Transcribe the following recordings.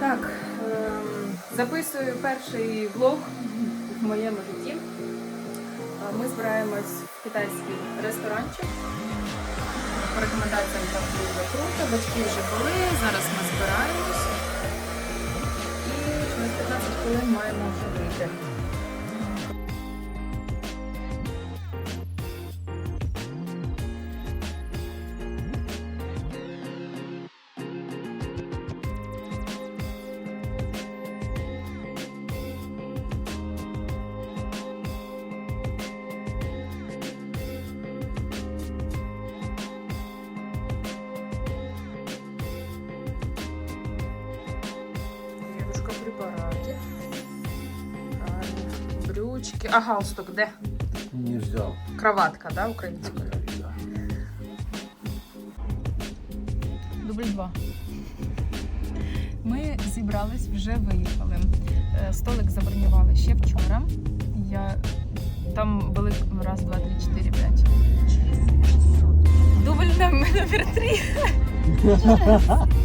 Так, ем, записую перший влог в моєму житті. Е, Ми збираємось в китайський ресторанчик. По рекомендаціям там дуже круто. Батьки вже були, зараз ми збираємось. І через 15 хвилин маємо вже вийти. Брючки. А галстук де? Не взял. Кроватка, да, українською? Дубль два. Ми зібрались, вже виїхали. Е, Столик забронювали ще вчора. Я там були раз, два, три, чотири, п'ять. Дубль номер номер три.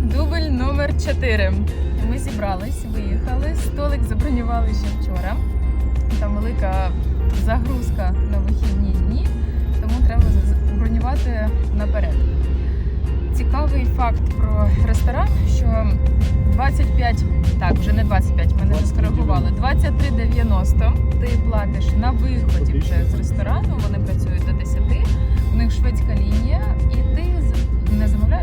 Дубль номер 4. Ми зібрались, виїхали. Столик забронювали ще вчора. Там велика загрузка на вихідні дні, тому треба бронювати наперед. Цікавий факт про ресторан, що 25, так, вже не 25, мене вже скоригували. 23,90 ти платиш на виході вже з ресторану, вони працюють до 10. У них шведська лінія, і ти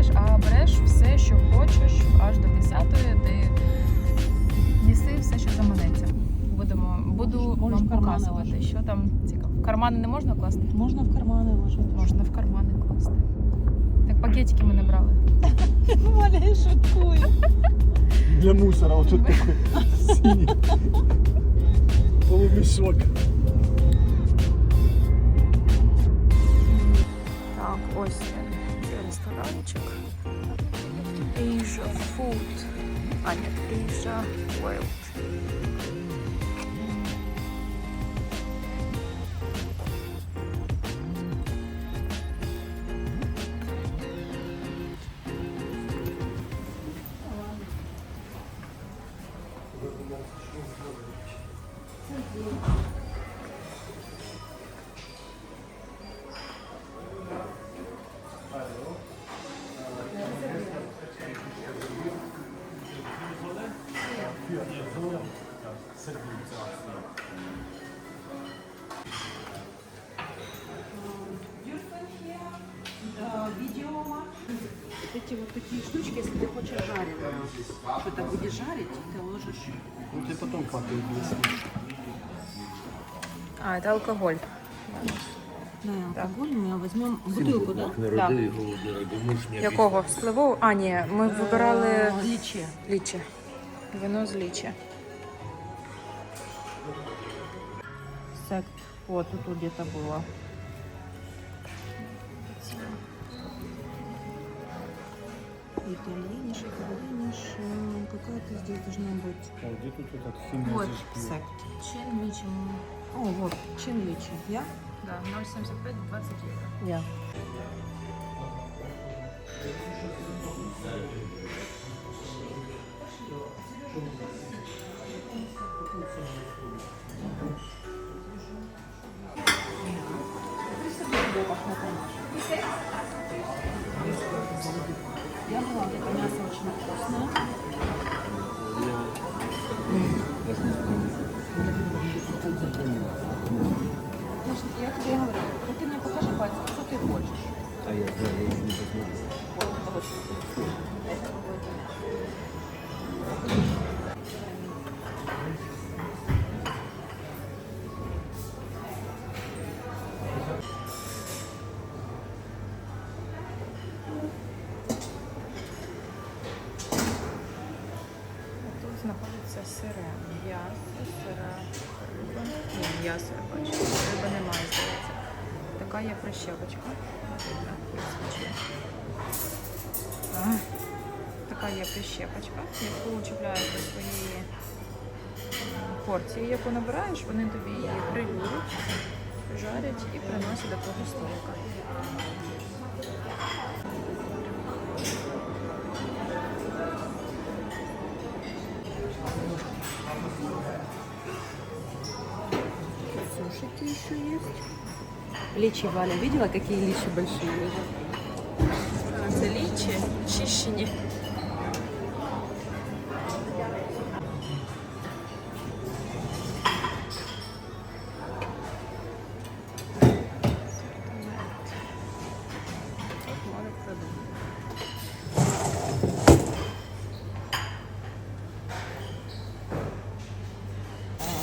з- а береш все, що хочеш, аж до 10-ї, ти їси все, що заманеться. Будемо, буду Можеш вам в кармани показувати, ложити. що там цікаво. В кармани не можна класти? Можна в кармани ложити. Можна в кармани класти. Так пакетики ми не брали. Валя, я шуткую. Для мусора вот тут такой синий полумешок. Так, ось. Це ресторанчик. Asia Food. А, ні, Asia World. Вот эти вот такие штучки, если ты хочешь жареное, это будешь жарить, ты ложишь. Ну ты потом папе А, це алкоголь. На алкоголь мы возьмем бутылку, да? Народи його, думаєш, мені Якого? Сливового? А, ні, ми вибирали Э, Личи. лічі. Вино з лічі. Сект. Вот, тут вот где-то было. Итальяниш, итальяниш. э, Какая-то здесь должна быть. А где тут этот химия Вот, зажгли? сект. Чин лічі. О, вот, чин личи. Я? Да, 0,75, 20 євро. Я. Я Это мясо очень вкусное. Значит, я тебе говорю, ты мне покажи пальцем, что ты хочешь. А я знаю, я не посмотрел. Вот, вот. Знаходиться сире м'ясо, сира риба. Ні, м'ясо я бачу. Риби немає, здається. Така є прищепочка. Така є прищепочка, яку чіпляєш до своєї порції, яку набираєш, вони тобі її грилюють, жарять і приносять до твого столика. Личи, Валя, видела, какие личи большие лежат? Це лічі чищені.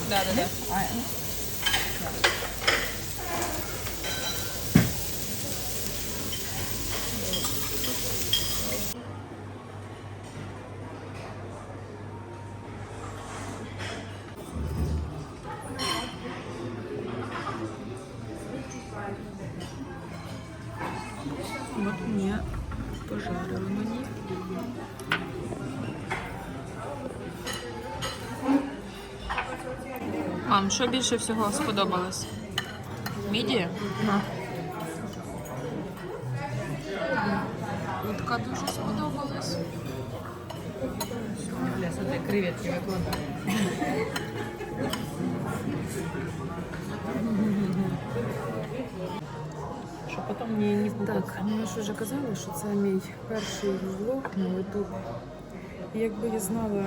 Да, да, да. Вот мне пожарили мені. Мам, що більше всього сподобалось? Міді? Утка дуже сподобалась. Бля, смотри, креветки выкладываю. Потім не, не Так, ну я ж вже казала, що це мій перший влог на YouTube. І якби я знала,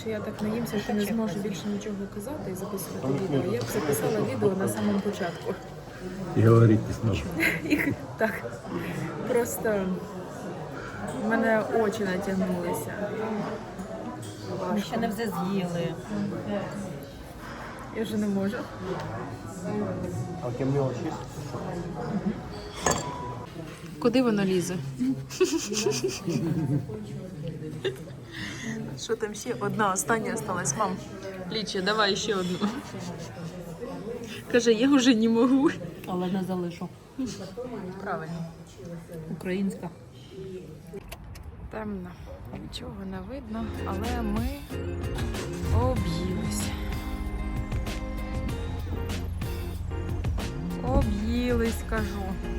що я так наїмся, що не зможу більше нічого казати і записувати відео, я б записала відео на самому початку. І говорити снова. І так, просто в мене очі натягнулися. Ми ще не все з'їли. Я вже не можу. А кем не? Куди воно лізе? Що там ще? Одна остання осталась. Мам, Лічі, давай ще одну. Каже, я вже не можу. Але не залишу. Правильно. Українська. Темно, нічого не видно, але ми Об'їлись, кажу.